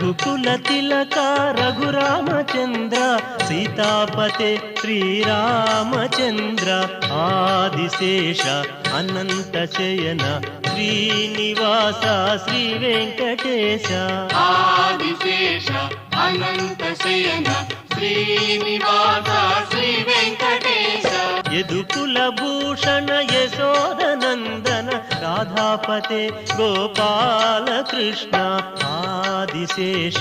రఘుకుల తిలక రఘురామచంద్ర సీతాపతే శ్రీరామచంద్ర ఆదిశేష అనంత శయన శ్రీనివాస శ్రీ వెంకటేశ. ఆదిశేష అనంత శయన శ్రీనివాస శ్రీ వెంకటేశ. యదుకుల భూషణ యశోదనందన రాధాపతే గోపాల కృష్ణ ఆదిశేష